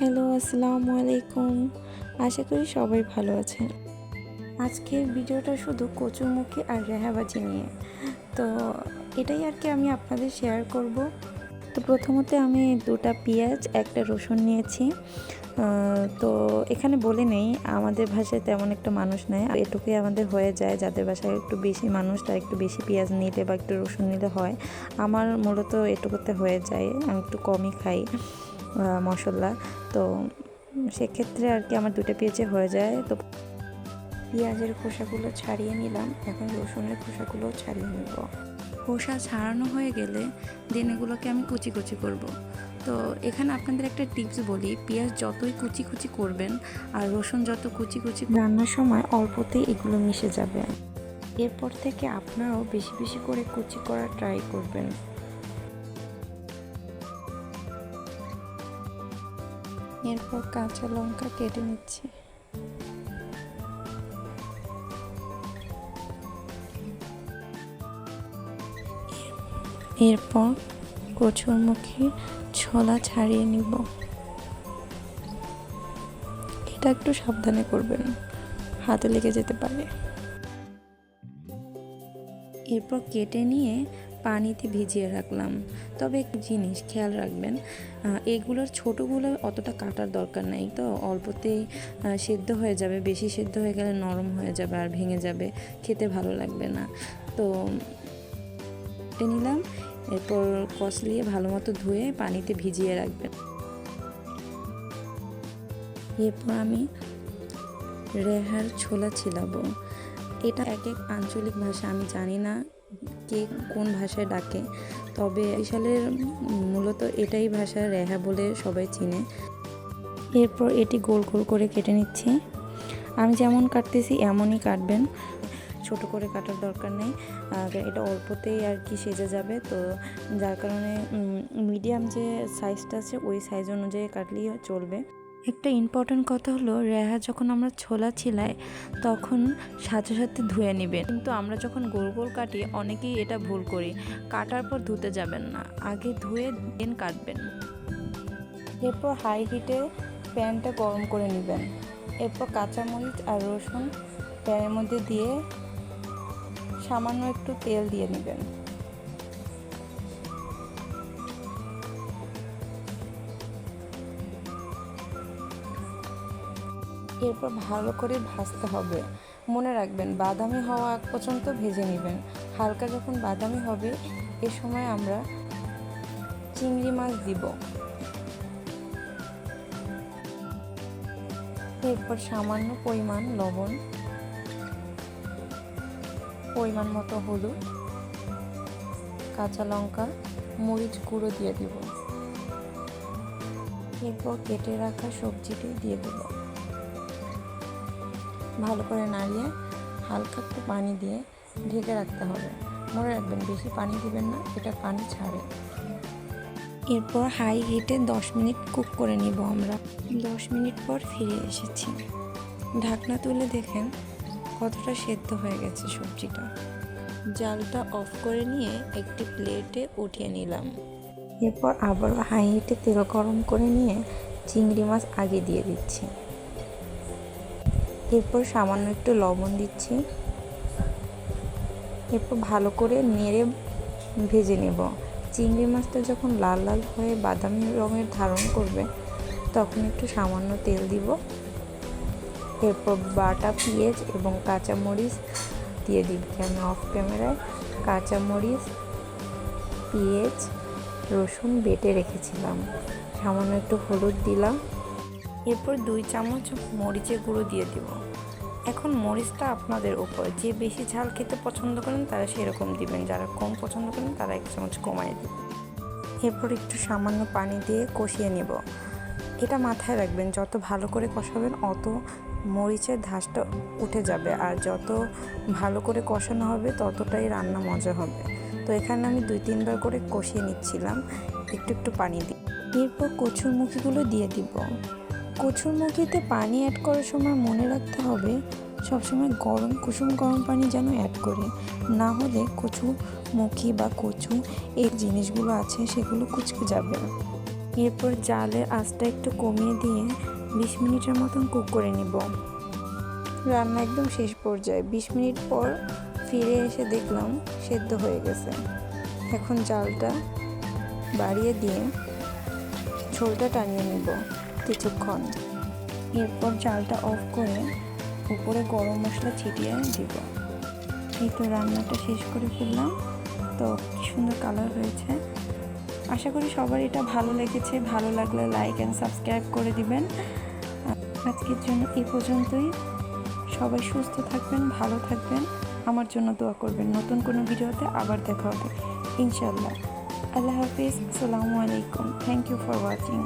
Hello, আসসালামু আলাইকুম। আশা করি সবাই ভালো আছেন। আজকের ভিডিওটা শুধু কচুমুখী আর রেহাবাজি নিয়ে। তো এটাই আর কি আমি আপনাদের শেয়ার করব। তো প্রথমত আমি দুটা পেঁয়াজ, একটা রসুন নিয়েছি। তো এখানে বলে নেই, আমাদের ভাষায় তেমন একটা মানুষ নেই। এটুকুই আমাদের হয়ে যায়, যাদের ভাষায় একটু বেশি মানুষ, তারা একটু বেশি পেঁয়াজ নিলে বা একটু রসুন নিলে হয়। আমার মূলত এটুকুতে হয়ে যায়, আমি একটু কমই খাই। মশলা। তো সেক্ষেত্রে আর কি আমার দুটো পেঁয়াজে হয়ে যায়। তো পেঁয়াজের খোসাগুলো ছাড়িয়ে নিলাম। এখন রসুনের খোসাগুলো ছাড়িয়ে নেব। খোসা ছাড়ানো হয়ে গেলে দেন এগুলোকে আমি কুচি কুচি করব। তো এখানে আপনাদের একটা টিপস বলি পেঁয়াজ যতই কুচি কুচি করবেন আর রসুন যত কুচি কুচি রান্নার সময় অল্পতেই এগুলো মিশে যাবে। এরপর থেকে আপনারাও বেশি বেশি করে কুচি করার ট্রাই করবেন। এরপর কাঁচা লঙ্কা কেটে নিচ্ছি। এরপর কচুর মুখে ছোলা ছাড়িয়ে নিব। এটা একটু সাবধানে করবেন, হাতে লেগে যেতে পারে। এরপর কেটে নিয়ে পানিতে ভিজিয়ে রাখলাম। তবে এক জিনিস খেয়াল রাখবেন এগুলোর ছোটোগুলো অতটা কাটার দরকার নেই। তো অল্পতেই সেদ্ধ হয়ে যাবে, বেশি সেদ্ধ হয়ে গেলে নরম হয়ে যাবে আর ভেঙে যাবে, খেতে ভালো লাগবে না। তো নিলাম, এরপর কষলিয়ে ভালো মতো ধুয়ে পানিতে ভিজিয়ে রাখবেন। এরপর আমি রেহার ছোলা ছিলাবো। এটা এক এক আঞ্চলিক ভাষা, আমি জানি না কে কোন ভাষায় ডাকে। তবে বিশালের মূলত এটাই ভাষা রেহা বলে সবাই চিনে। এরপর এটি গোল গোল করে কেটে নিচ্ছি। আমি যেমন কাটতেছি এমনই কাটবেন। ছোট করে কাটার দরকার নেই। এটা অল্পতেই আর কি সেজে যাবে। তো যার কারণে মিডিয়াম যে সাইজটা আছে, ওই সাইজ অনুযায়ী কাটলেই চলবে। একটা ইম্পর্ট্যান্ট কথা হলো, রেহা যখন আমরা ছোলা ছিলাই তখন সাথে সাথে ধুয়ে নেবেন কিন্তু আমরা যখন গোল গোল কাটি, অনেকেই এটা ভুল করি। কাটার পর ধুতে যাবেন না, আগে ধুয়ে দেন কাটবেন। এরপর হাই হিটে প্যানটা গরম করে নেবেন। এরপর কাঁচামরিচ আর রসুন প্যানের মধ্যে দিয়ে সামান্য একটু তেল দিয়ে নেবেন। এরপর ভালো করে ভাজতে হবে। মনে রাখবেন, বাদামি হওয়া আগ পর্যন্ত ভেজে নেবেন। হালকা যখন বাদামি হবে, এ সময় আমরা চিংড়ি মাছ দিব। এরপর সামান্য পরিমাণ লবণ, পরিমাণ মতো হলুদ, কাঁচা লঙ্কা, মরিচ গুঁড়ো দিয়ে দিব। এরপর কেটে রাখা সবজিটি দিয়ে দেব। ভালো করে নাড়িয়ে হালকা একটু পানি দিয়ে ঢেকে রাখতে হবে। মনে রাখবেন, বেশি পানি দিবেন না, এটা পানি ছাড়ে। এরপর হাই হিটে দশ মিনিট কুক করে নিব আমরা। দশ মিনিট পর ফিরে এসেছি। ঢাকনা তুলে দেখেন কতটা সেদ্ধ হয়ে গেছে সবজিটা। জালটা অফ করে নিয়ে একটি প্লেটে উঠিয়ে নিলাম। এরপর আবার হাই হিটে তেল গরম করে নিয়ে চিংড়ি মাছ আগে দিয়ে দিচ্ছি। এরপর সামান্য একটু লবণ দিচ্ছি। এরপর ভালো করে নেড়ে ভেজে নেব। চিংড়ি মাছটা যখন লাল লাল হয়ে বাদামি রঙের ধারণ করবে, তখন একটু সামান্য তেল দিব। এরপর বাটা পেঁয়াজ এবং কাঁচামরিচ দিয়ে দিচ্ছি আমি অফ ক্যামেরায় কাঁচামরিচ, পেঁয়াজ, রসুন বেটে রেখেছিলাম। সামান্য একটু হলুদ দিলাম। এরপর দুই চামচ মরিচের গুঁড়ো দিয়ে দিব। এখন মরিচটা আপনাদের উপর। যে বেশি ঝাল খেতে পছন্দ করেন, তারা সেরকম দিবেন। যারা কম পছন্দ করেন, তারা এক চামচ কমায় দিবেন। এরপর একটু সামান্য পানি দিয়ে কষিয়ে নেব। এটা মাথায় রাখবেন, যত ভালো করে কষাবেন, অত মরিচের ধাসটা উঠে যাবে। আর যত ভালো করে কষানো হবে, ততটাই রান্না মজা হবে। তো এখানে আমি দুই তিনবার করে কষিয়ে নিচ্ছিলাম। একটু একটু পানি দিই এরপর কচুর মুখিগুলো দিয়ে দিব। কচুর মুখিতে পানি অ্যাড করার সময় মনে রাখতে হবে, সবসময় গরম, কুসুম গরম পানি যেন অ্যাড করি। না হলে কচু মুখি বা কচু এই জিনিসগুলো আছে সেগুলো কুচকে যাবে এরপর জালের আঁচটা একটু কমিয়ে দিয়ে বিশ মিনিটের মতন কুক করে নিব। রান্না একদম শেষ পর্যায়ে, বিশ মিনিট পর ফিরে এসে দেখলাম সেদ্ধ হয়ে গেছে। এখন জালটা বাড়িয়ে দিয়ে ঝোলটা টানিয়ে নিব। কিছুক্ষণ। এরপর জালটা অফ করে উপরে গরম মশলা ছিটিয়ে দিব। এই তো রান্নাটা শেষ করে ফেললাম। তো সুন্দর কালার হয়েছে আশা করি সবার এটা ভালো লেগেছে। ভালো লাগলে লাইক অ্যান্ড সাবস্ক্রাইব করে দিবেন। আজকের জন্য এই পর্যন্তই। সবাই সুস্থ থাকবেন, ভালো থাকবেন। আমার জন্য দোয়া করবেন। নতুন কোনো ভিডিওতে আবার দেখা হবে। ইনশাল্লাহ আল্লাহ হাফিজ। আসসালামু আলাইকুম। Thank you for watching